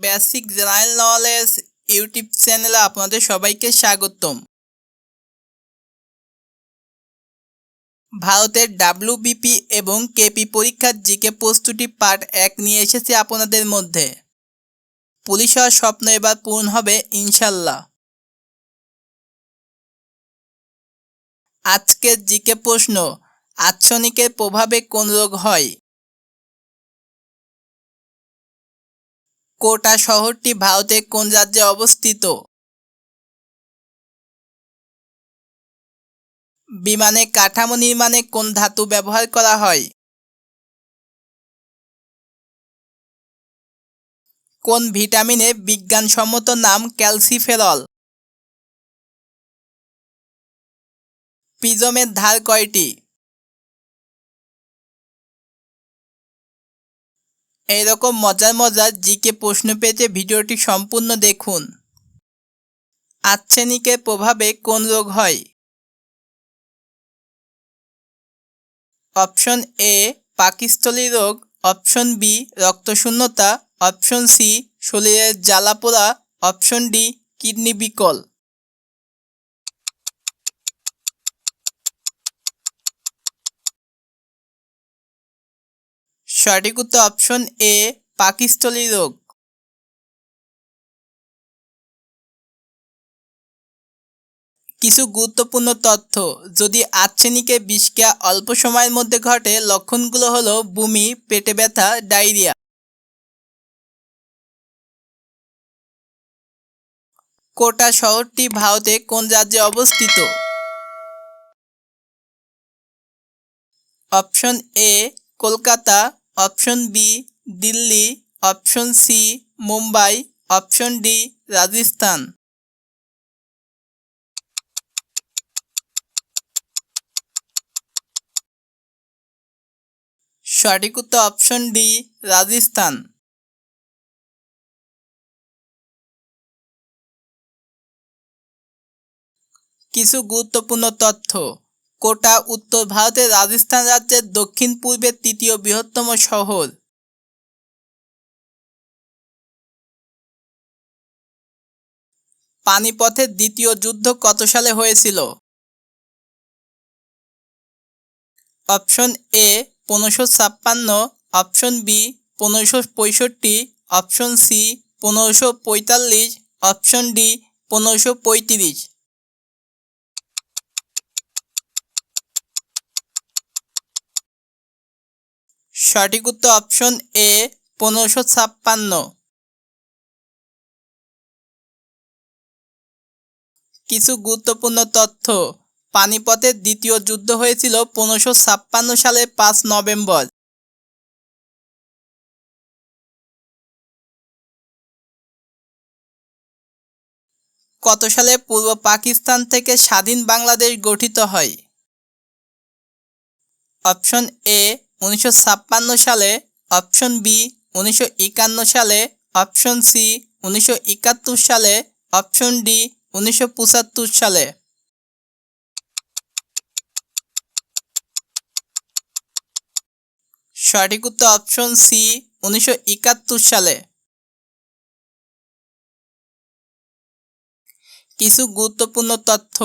Basic general knowledge YouTube চ্যানেলে আপনাদের সবাইকে স্বাগতম। ভারতের ডাব্লিউবিপি এবং কেপি পরীক্ষার জিকে প্রস্তুতি পার্ট এক নিয়ে এসেছে আপনাদের মধ্যে। পুলিশ হওয়ার স্বপ্ন এবার পূরণ হবে, ইনশাল্লাহ। আজকের জিকে প্রশ্ন, আচ্ছনিকের প্রভাবে কোন রোগ হয়? কোটা শহরটি ভারতের কোন রাজ্যে অবস্থিত? বিমানে কাঠামো নির্মাণে কোন ধাতু ব্যবহার করা হয়? কোন ভিটামিনের বিজ্ঞানসম্মত নাম ক্যালসিফেরল? প্রিজমের ধার কয়টি? এইরকম মজার মজার জিকে প্রশ্ন পেতে ভিডিওটি সম্পূর্ণ দেখুন। আচ্ছেনিকের প্রভাবে কোন রোগ হয়? অপশন এ, পাকিস্থলী রোগ। অপশন বি, রক্তশূন্যতা। অপশন সি, শরীরের জ্বালা জ্বালাপোড়া। অপশন ডি, কিডনি বিকল। সঠিক উত্তর অপশন এ পাকিস্থলী রোগ। কিছু গুরুত্বপূর্ণ তথ্য। যদি আর্সেনিকের বিষক্রিয়া অল্প সময়ের মধ্যে ঘটে, লক্ষণগুলো হলো বমি, পেটে ব্যথা, ডায়রিয়া। কোটা শহরটি ভারতে কোন রাজ্যে অবস্থিত? Option A Kolkata. Option B Delhi, option C Mumbai, option D Rajasthan. সঠিক উত্তর অপশন ডি রাজস্থান। কিছু গুরুত্বপূর্ণ তথ্য। কোটা উত্তর ভারতের রাজস্থান রাজ্যের দক্ষিণ পূর্বের তৃতীয় বৃহত্তম শহর। পানিপথের দ্বিতীয় যুদ্ধ কত সালে হয়েছিল? অপশন এ পনেরোশো ছাপ্পান্ন, অপশন বি পনেরোশো পঁয়ষট্টি, অপশন সি পনেরোশো পঁয়তাল্লিশ, অপশন ডি পনেরোশো পঁয়ত্রিশ। সঠিক উত্তর অপশন এ, পনেরোশো ছাপ্পান্ন। কিছু গুরুত্বপূর্ণ তথ্য। পানিপথের দ্বিতীয় যুদ্ধ হয়েছিল পনেরোশো ছাপ্পান্ন সালের পাঁচ নভেম্বর। কত সালে পূর্ব পাকিস্তান থেকে স্বাধীন বাংলাদেশ গঠিত হয়? অপশন এ উনিশশো ছাপ্পান্ন সালে অপশন বি, উনিশশো একান্ন সালে অপশন সি, উনিশশো একাত্তর সালে অপশন ডি, উনিশশো পঁচাত্তর সালে। সঠিক উত্তর অপশন সি, উনিশশো একাত্তর সালে। কিছু গুরুত্বপূর্ণ তথ্য।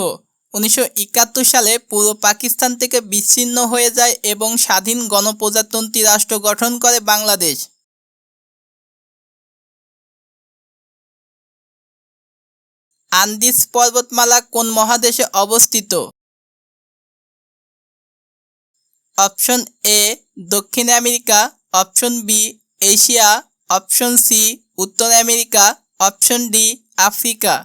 উনিশশো একাত্তর সালে পূর্ব পাকিস্তান থেকে বিচ্ছিন্ন হয়ে যায় এবং স্বাধীন গণপ্রজাতন্ত্রী রাষ্ট্র গঠন করে বাংলাদেশ। আন্দিস পর্বতমালা কোন মহাদেশে অবস্থিত? অপশন এ, দক্ষিণ America, option B, Asia, option C, উত্তর আমেরিকা, অপশন ডি, আফ্রিকা।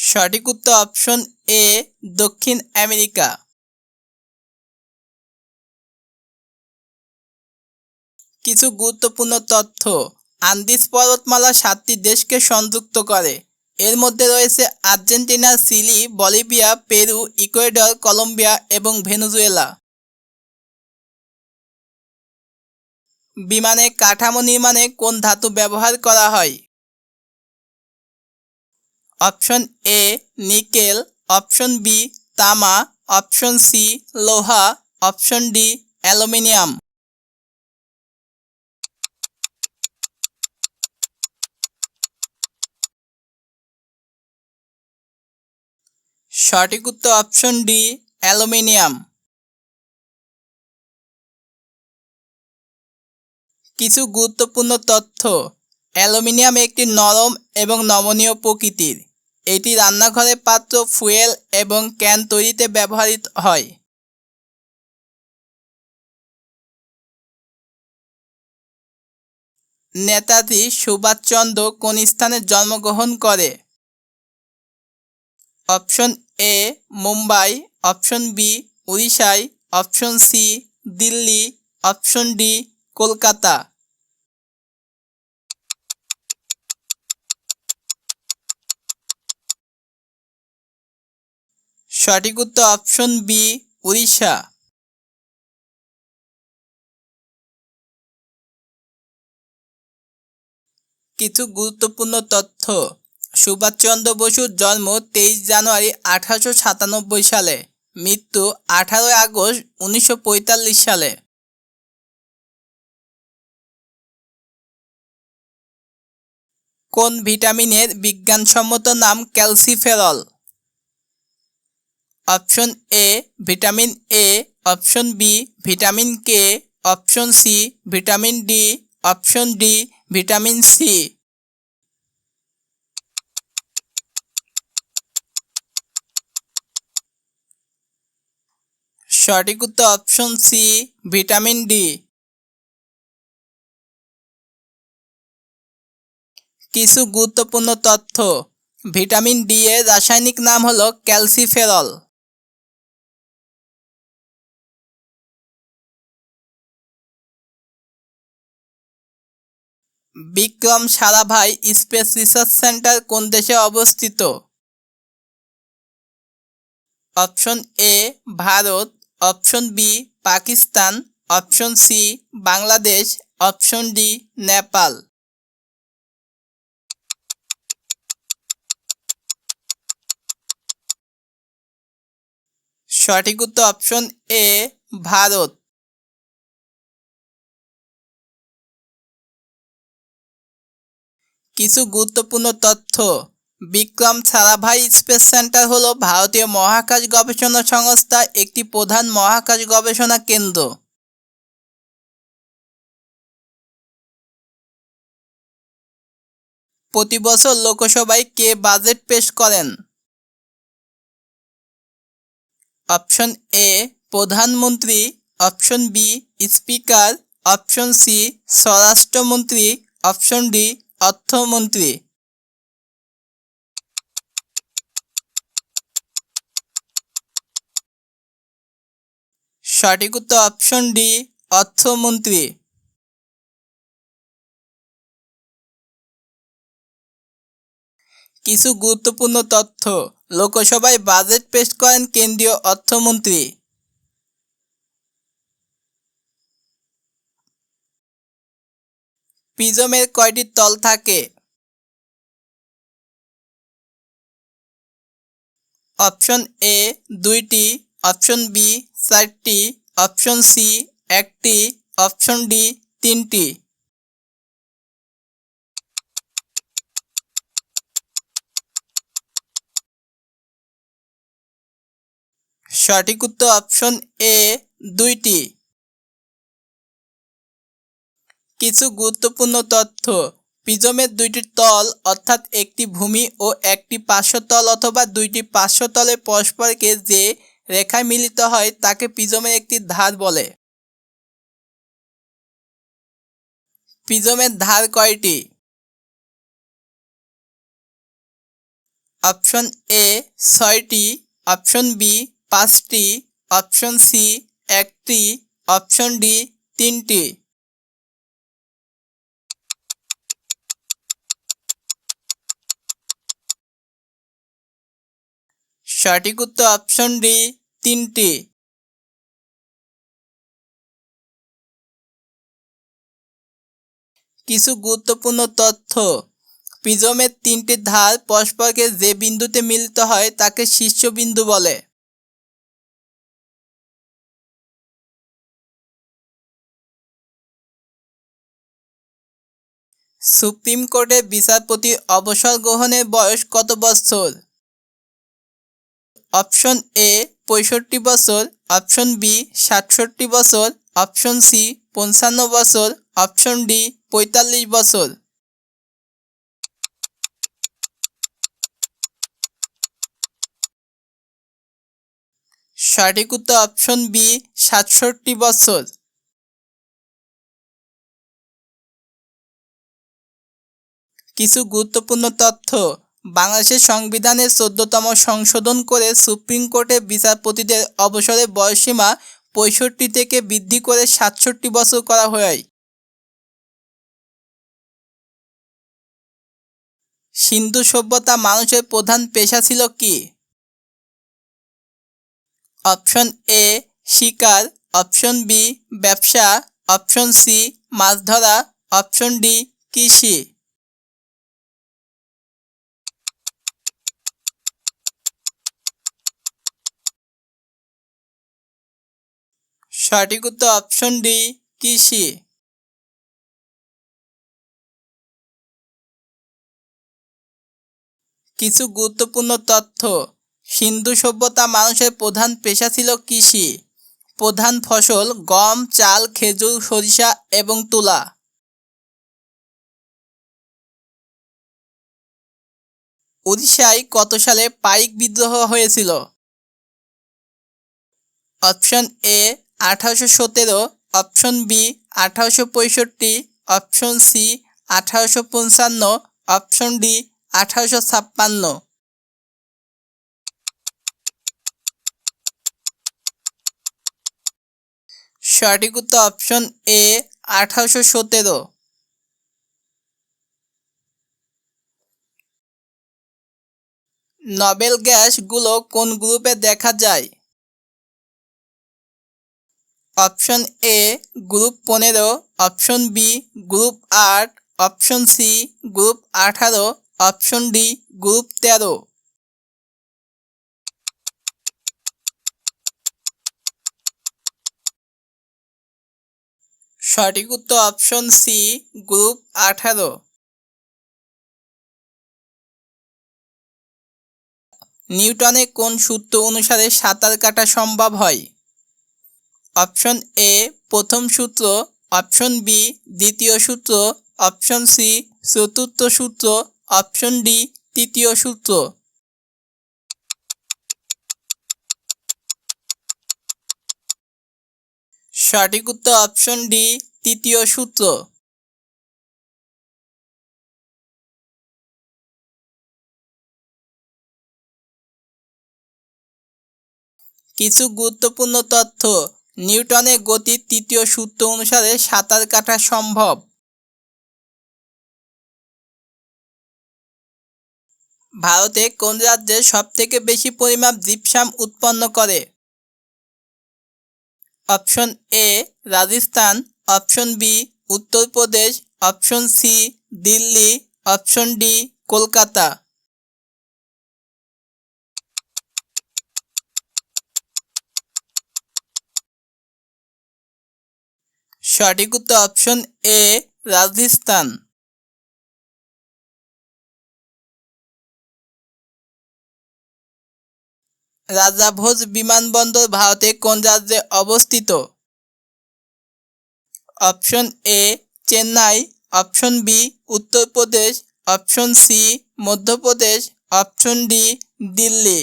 সঠিক উত্তর অপশন এ দক্ষিণ আমেরিকা। কিছু গুরুত্বপূর্ণ তথ্য। আন্দিস পর্বতমালা সাতটি দেশকে সংযুক্ত করে। এর মধ্যে রয়েছে Argentina, Chile, Bolivia, Peru, Ecuador, Colombia এবং ভেনেজুয়েলা। বিমানে কাঠামো নির্মাণে কোন ধাতু ব্যবহার করা হয়? Option A nickel, option B তামা, অপশন সি লোহা, অপশন ডি অ্যালুমিনিয়াম। সঠিক উত্তর অপশন ডি অ্যালুমিনিয়াম। কিছু গুরুত্বপূর্ণ তথ্য। অ্যালুমিনিয়াম একটি নরম এবং নমনীয় প্রকৃতির। এটি রান্নাঘরের পাত্র, ফুয়েল এবং ক্যান তৈরিতে ব্যবহৃত হয়। নেতাজি সুভাষচন্দ্র কোন স্থানে জন্মগ্রহণ করে? Option A, Mumbai, option B, উড়িষ্যায়, option C, Delhi, option D, Kolkata. সঠিক উত্তর অপশন বি উড়িষ্যা। কিছু গুরুত্বপূর্ণ তথ্য। সুভাষচন্দ্র বসুর জন্ম তেইশ জানুয়ারি আঠারোশো সাতানব্বই সালে। মৃত্যু আঠারোই আগস্ট উনিশশো পঁয়তাল্লিশ সালে। কোন ভিটামিনের বিজ্ঞানসম্মত নাম calciferol? Option A vitamin A, option B vitamin K, option C vitamin D, option D vitamin C. সঠিক উত্তর অপশন সি ভিটামিন ডি। কিছু গুরুত্বপূর্ণ তথ্য। ভিটামিন ডি এর রাসায়নিক নাম হলো calciferol. Vikram Sarabhai space research centre কোন দেশে অবস্থিত? Option A, Bharat, option B, Pakistan, option C, Bangladesh, option D, Nepal. সঠিক উত্তর অপশন এ, ভারত। কিছু গুরুত্বপূর্ণ তথ্য। বিক্রম সারাভাই স্পেস সেন্টার হল ভারতীয় মহাকাশ গবেষণা সংস্থা একটি প্রধান মহাকাশ গবেষণা কেন্দ্র। প্রতি বছর লোকসভায় কে বাজেট পেশ করেন? অপশন এ, প্রধানমন্ত্রী। Option B, speaker. Option C, স্বরাষ্ট্রমন্ত্রী। অপশন ডি অর্থমন্ত্রী। সঠিক উত্তর অপশন ডি অর্থমন্ত্রী। কিছু গুরুত্বপূর্ণ তথ্য। লোকসভায় বাজেট পেশ করেন কেন্দ্রীয় অর্থমন্ত্রী। প্রিজমের কয়টি তল থাকে? অপশন এ দুইটি, অপশন বি চারটি, অপশন সি একটি, অপশন ডি তিনটি। সঠিক উত্তর অপশন এ দুইটি। কিছু গুরুত্বপূর্ণ তথ্য। প্রিজমের দুইটি তল, অর্থাৎ একটি ভূমি ও একটি পার্শ্বতল অথবা দুইটি পার্শ্বতলে পরস্পরকে যে রেখায় মিলিত হয়, তাকে প্রিজমের একটি ধার বলে। প্রিজমের ধার কয়টি? অপশন এ ছয়টি, অপশন বি পাঁচটি, অপশন সি একটি, অপশন ডি তিনটি। সঠিক উত্তর অপশন ডি তিনটি। কিছু গুরুত্বপূর্ণ তথ্য। পিজমের তিনটি ধার পরস্পরকে যে বিন্দুতে মিলিত হয়, তাকে শীর্ষবিন্দু বলে। সুপ্রিম কোর্টের বিচারপতি অবসর গ্রহণের বয়স কত বছর অপশন এ পঁয়ষট্টি বছর, অপশন বি সাতষট্টি বছর, অপশন সি পঞ্চান্ন বছর, অপশন ডি পঁয়তাল্লিশ বছর। সঠিক উত্তর অপশন বি সাতষট্টি বছর। কিছু গুরুত্বপূর্ণ তথ্য। বাংলাদেশের সংবিধানের চোদ্দতম সংশোধন করে সুপ্রিম কোর্টে বিচারপতিদের অবসরের বয়সীমা পঁয়ষট্টি থেকে বৃদ্ধি করে সাতষট্টি বছর করা হয়। সিন্ধু সভ্যতা মানুষের প্রধান পেশা ছিল কি? অপশন এ, শিকার, অপশন বি, ব্যবসা, অপশন সি, মাছ ধরা, অপশন ডি, কৃষি। সঠিক উত্তর অপশন ডি কৃষি। কিছু গুরুত্বপূর্ণ তথ্য। সিন্ধু সভ্যতা মানুষের প্রধান পেশা ছিল কৃষি। প্রধান ফসল গম, চাল, খেজুর, সরিষা এবং তুলা। উড়িষ্যায় কত সালে পাইক বিদ্রোহ হয়েছিল? অপশন এ আঠারোশো সতেরো, অপশন বি, আঠারোশো পঁয়ষট্টি, অপশন সি, আঠারোশো পঞ্চান্ন, অপশন ডি, আঠারোশো ছাপ্পান্ন। সঠিক উত্তর অপশন এ, আঠারোশো সতেরো। নবেল গ্যাসগুলো কোন গ্রুপে দেখা যায়? অপশন এ গ্রুপ পনেরো, অপশন বি গ্রুপ আট, অপশন সি গ্রুপ আঠারো, অপশন ডি গ্রুপ তেরো। সঠিক উত্তর অপশন সি গ্রুপ আঠারো। নিউটনের কোন সূত্র অনুসারে সাঁতার কাটা সম্ভব হয়? অপশন এ প্রথম সূত্র, অপশন বি দ্বিতীয় সূত্র, অপশন সি চতুর্থ সূত্র, অপশন ডি তৃতীয় সূত্র। সঠিক উত্তর অপশন ডি তৃতীয় সূত্র। কিছু গুরুত্বপূর্ণ তথ্য। নিউটনের গতির তৃতীয় সূত্র অনুসারে সাঁতার কাটা সম্ভব। ভারতে কোন রাজ্যে সবথেকে বেশি পরিমাপ জিপসাম উৎপন্ন করে? Option A, Rajasthan. Option B, Uttar Pradesh. Option C, Delhi. Option D, Kolkata. সঠিক উত্তর অপশন এ রাজস্থান। রাজাভোজ বিমানবন্দর ভারতে কোন রাজ্যে অবস্থিত? Option A Chennai. Option B Uttar Pradesh. Option C Madhya Pradesh. Option D Delhi.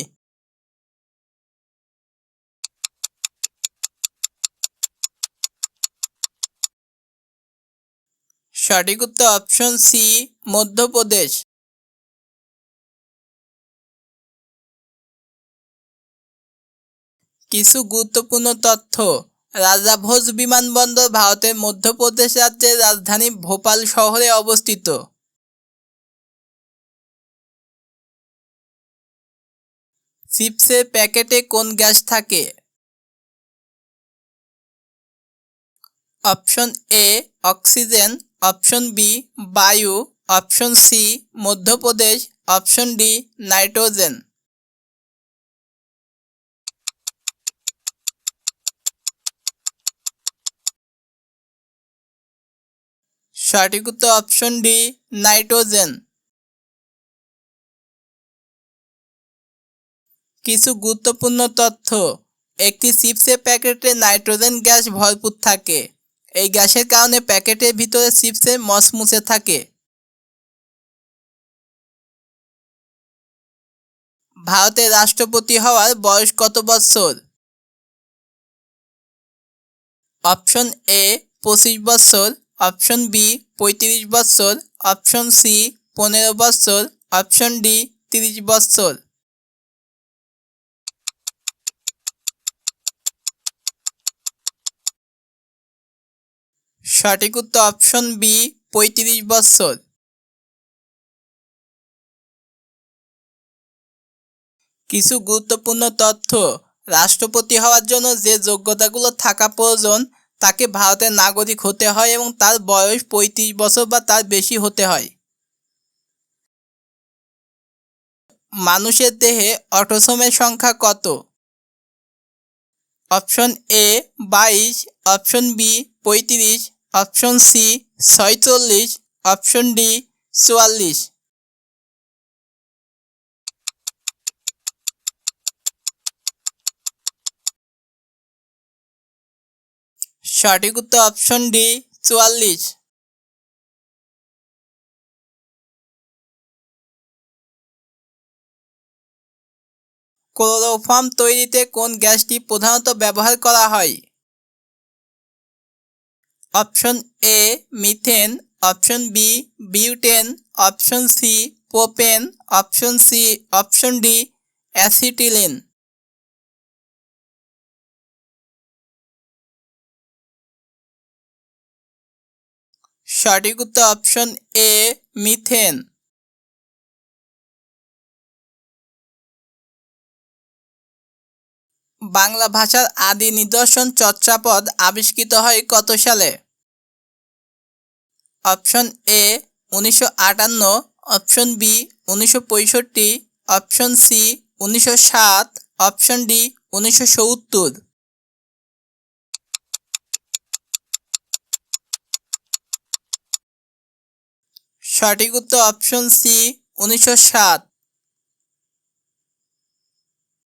সঠিক উত্তর অপশন সি মধ্যপ্রদেশ। কিছু গুরুত্বপূর্ণ তথ্য। রাজাভোজ বিমানবন্দর ভারতের মধ্যপ্রদেশ রাজ্যের রাজধানী ভোপাল শহরে অবস্থিত। চিপসের প্যাকেটে কোন গ্যাস থাকে? Option A oxygen. Option B, বায়ু। Option C, Madhya Pradesh. Option D, nitrogen. সঠিক উত্তর অপশন ডি, নাইট্রোজেন। কিছু গুরুত্বপূর্ণ তথ্য। একটি চিপসের প্যাকেটে নাইট্রোজেন গ্যাস ভরপুর থাকে। এই গ্যাসের কারণে প্যাকেটের ভিতরে চিপসে মসমুসে থাকে। ভারতের রাষ্ট্রপতি হওয়ার বয়স কত বছর অপশন এ, পঁচিশ বছর অপশন বি, পঁয়ত্রিশ বছর অপশন সি, পনেরো বছর অপশন ডি, তিরিশ বছর সঠিক উত্তর অপশন বি পঁয়ত্রিশ বছর। কিছু গুরুত্বপূর্ণ তথ্য। রাষ্ট্রপতি হওয়ার জন্য যে যোগ্যতাগুলো থাকা প্রয়োজন, তাকে ভারতের নাগরিক হতে হয় এবং তার বয়স পঁয়ত্রিশ বছর বা তার বেশি হতে হয়। মানুষের দেহে অটোসোমের সংখ্যা কত? অপশন এ বাইশ। অপশন বি পঁয়ত্রিশ। অপশন সি ছয়চল্লিশ। অপশন ডি চুয়াল্লিশ। সঠিক উত্তর অপশন ডি চুয়াল্লিশ। ক্লোরোফর্ম তৈরিতে কোন গ্যাসটি প্রধানত ব্যবহার করা হয়? Option A methane, option B butane, option C propane, option C option D acetylene. সঠিক উত্তর অপশন এ মিথেন। বাংলা ভাষার আদি নিদর্শন চর্যাপদ আবিষ্কৃত হয় কত সালে? অপশন এ উনিশশো আটান্ন, অপশন বি উনিশশো পঁয়ষট্টি, অপশন সি উনিশশো সাত, অপশন ডি উনিশশো সত্তর। সঠিক উত্তর অপশন সি উনিশশো সাত।